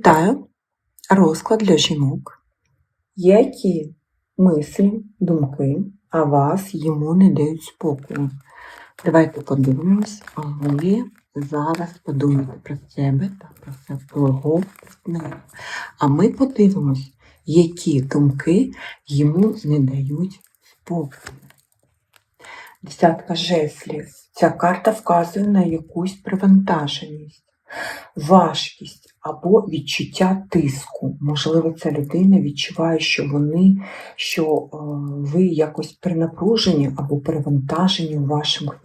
Вітаю! Розклад для жінок. Які мислі, думки, а вас йому не дають спокою? Давайте подивимось, а ви зараз подумайте про себе та про свого партнера. А ми подивимось, які думки йому не дають спокою. Десятка жезлів. Ця карта вказує на якусь привантаженість, важкість або відчуття тиску. Можливо, ця людина відчуває, що вони, що е, ви якось перенапружені або перевантажені у ваших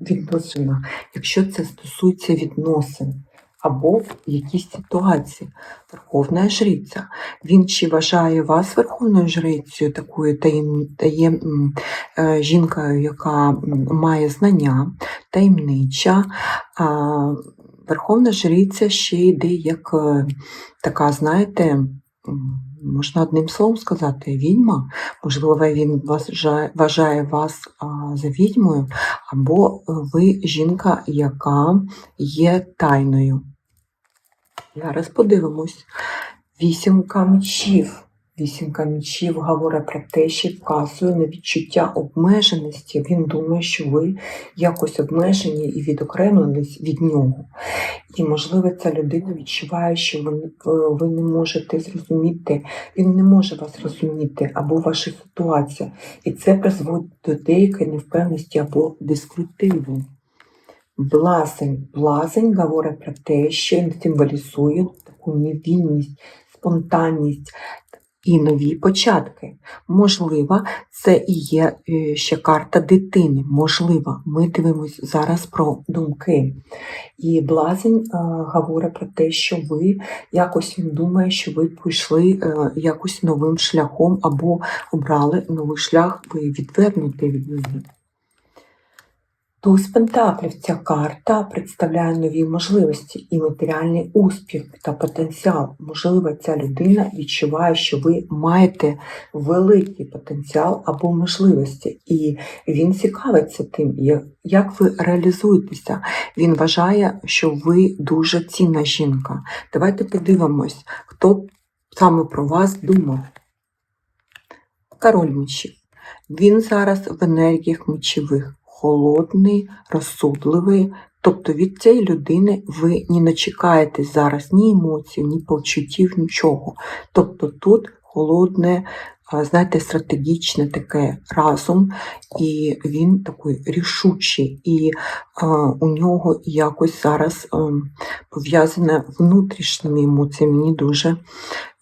відносинах, якщо це стосується відносин. Або в якійсь ситуації. Верховна жриця. Він чи вважає вас верховною жрицею, такою таєм, таєм, е, жінкою, яка має знання, таємнича. Верховна жриця ще йде як е, така, знаєте, можна одним словом сказати, відьма. Можливо, він вважає, вважає вас за відьмою, або ви жінка, яка є тайною. Зараз подивимось. Вісімка мечів. Вісімка мечів говорить про те, що вказує на відчуття обмеженості. Він думає, що ви якось обмежені і відокремлені від нього. І, можливо, ця людина відчуває, що ви, ви не можете зрозуміти, він не може вас зрозуміти або ваша ситуація. І це призводить до деякої невпевності або дискрутиву. Блазень. Блазень говорить про те, що він символізує таку невільність, спонтанність і нові початки. Можливо, це і є е, ще карта дитини. Можливо, ми дивимося зараз про думки. І блазень е, говорить про те, що ви якось він думає, що ви пішли е, якось новим шляхом або обрали новий шлях, ви відвернуті від людей. Туз Пентаклів ця карта представляє нові можливості і матеріальний успіх та потенціал. Можливо, ця людина відчуває, що ви маєте великий потенціал або можливості, і він цікавиться тим, як- ви реалізуєтеся. Він вважає, що ви дуже цінна жінка. Давайте подивимось, хто саме про вас думав. Король мечів. Він зараз в енергіях мечових, холодний, розсудливий. Тобто від цієї людини ви не начекаєте зараз ні емоцій, ні почуттів, нічого. Тобто тут холодне, знаєте, стратегічне таке разум, і він такий рішучий, і а, у нього якось зараз а, пов'язане внутрішніми емоціями. Мені дуже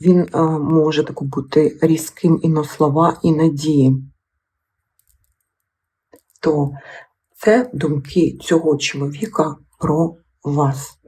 він а, може так бути різким і на слова, і на дії то це думки цього чоловіка про вас.